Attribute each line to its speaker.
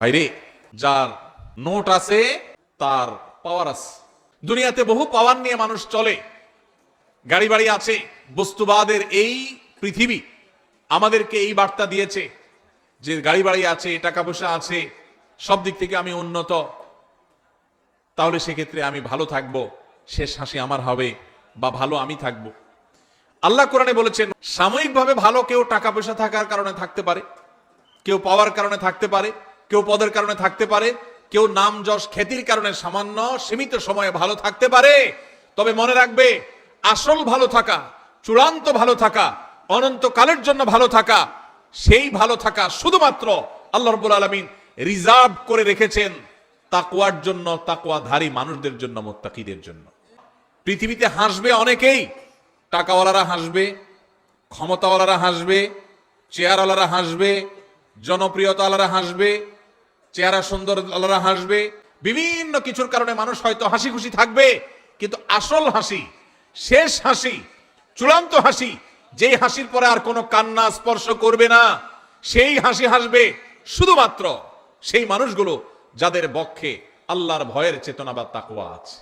Speaker 1: ভাইরে, যার নোট আছে, তার পাওয়ার আছে। দুনিয়াতে বহু পাওয়ার নিয়ে মানুষ চলে। গাড়ি বাড়ি আছে, বস্তুবাদের এই পৃথিবী আমাদেরকে এই বার্তা দিয়েছে যে গাড়ি বাড়ি আছে টাকা পয়সা আছে, সব দিক থেকে আমি উন্নত। তাহলে সেক্ষেত্রে আমি ভালো থাকব, শেষ হাসি আমার হবে বা ভালো আমি থাকব। আল্লাহ কোরআনে বলেছেন, সাময়িকভাবে ভালো কেউ টাকা পয়সা থাকার কারণে থাকতে পারে, কেউ পাওয়ার কারণে থাকতে পারে কেউ পদের কারণে থাকতে পারে, কেউ নাম যশ খ্যাতির কারণে সামান্য সীমিত সময়ে ভালো থাকতে পারে। তবে মনে রাখবে, আসল ভালো থাকা, চূড়ান্ত ভালো থাকা, অনন্তকালের জন্য ভালো থাকা, সেই ভালো থাকা শুধুমাত্র আল্লাহ রব্বুল আলমিন রিজার্ভ করে রেখেছেন তাকুয়ার জন্য তাকুয়াধারী মানুষদের জন্য, মোত্তাকিদের জন্য। পৃথিবীতে হাসবে অনেকেই, টাকাওয়ালারা হাসবে, ক্ষমতাওয়ালারা হাসবে, চেয়ারওয়ালারা হাসবে, জনপ্রিয়তাওয়ালারা হাসবে চেহারা সুন্দর আল্লাহ হাসবে। বিভিন্ন কিছুর কারণে মানুষ হয়তো হাসি খুশি থাকবে, কিন্তু আসল হাসি, শেষ হাসি, চূড়ান্ত হাসি, যেই হাসির পরে আর কোনো কান্না, স্পর্শ করবে না। সেই হাসি হাসবে শুধুমাত্র সেই মানুষগুলো যাদের বক্ষে আল্লাহর ভয়ের চেতনা বা তাকুয়া আছে।